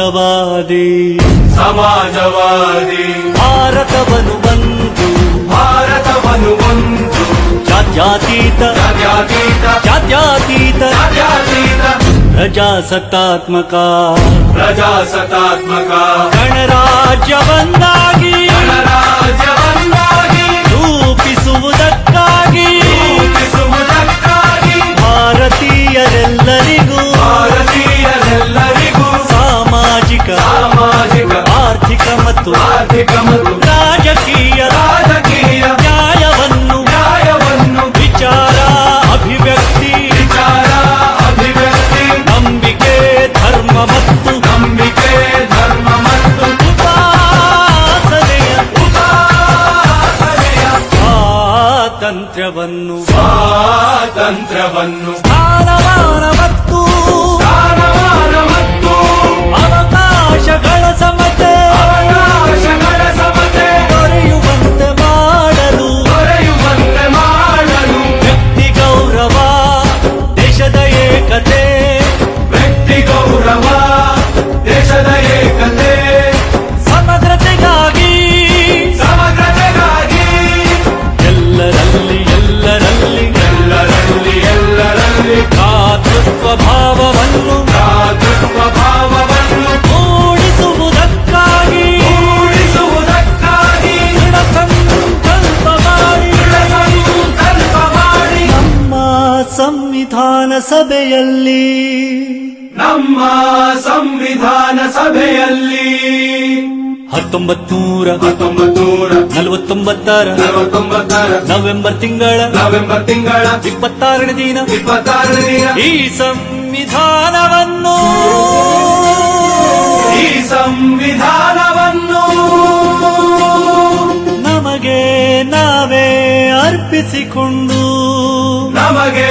ಸಮಾಜವಾದಿ. ಸಮಾಜವಾದಿ. ಭಾರತವನ್ನು ಒಂದು. ಭಾರತವನ್ನು ಒಂದು. ಜಾತ್ಯತೀತ. ಜಾತ್ಯಾತೀತ. ಜಾತ್ಯಾತೀತ. ಜಾತ್ಯಾತೀತ. ಪ್ರಜಾಸತ್ತಾತ್ಮಕ. ಪ್ರಜಾಸತ್ತಾತ್ಮಕ. ಗಣರಾಜ್ಯವನ್ನಾಗಿ. ಗಣರಾಜ್ಯವನ್ನಾಗಿ ಆರ್ಥಿಕ ಮತ್ತು ಆರ್ಥಿಕ ಮತ್ತು ರಾಜಕೀಯ ರಾಜಕೀಯ ನ್ಯಾಯವನ್ನು ನ್ಯಾಯವನ್ನು ವಿಚಾರ ಅಭಿವ್ಯಕ್ತಿ ವಿಚಾರ ಅಭಿವ್ಯಕ್ತಿ ನಂಬಿಕೆ ಧರ್ಮ ಮತ್ತು ನಂಬಿಕೆ ಧರ್ಮ ಮತ್ತು ಉಪಾಸನೆಯ ಉಪಾಸನೆಯ ಸ್ವಾತಂತ್ರ್ಯವನ್ನು ಸ್ವಾತಂತ್ರ್ಯವನ್ನು ಸ್ಥಾನಮಾನ ಮತ್ತು ಸಭೆಯಲ್ಲಿ. ನಮ್ಮ ಸಂವಿಧಾನ ಸಭೆಯಲ್ಲಿ. ಹತ್ತೊಂಬತ್ ನೂರ ಹತ್ತೊಂಬತ್ತು ನೂರ ನಲವತ್ತೊಂಬತ್ತರ ನಲವತ್ತೊಂಬತ್ತರ ನವೆಂಬರ್ ತಿಂಗಳ ನವೆಂಬರ್ ತಿಂಗಳ ಇಪ್ಪತ್ತಾರನೇ ದಿನ ಇಪ್ಪತ್ತಾರನೇ ದಿನ. ಈ ಸಂವಿಧಾನವನ್ನು ಈ ಸಂವಿಧಾನವನ್ನು ನಮಗೆ ನಾವೇ ಅರ್ಪಿಸಿಕೊಂಡು ನಮಗೆ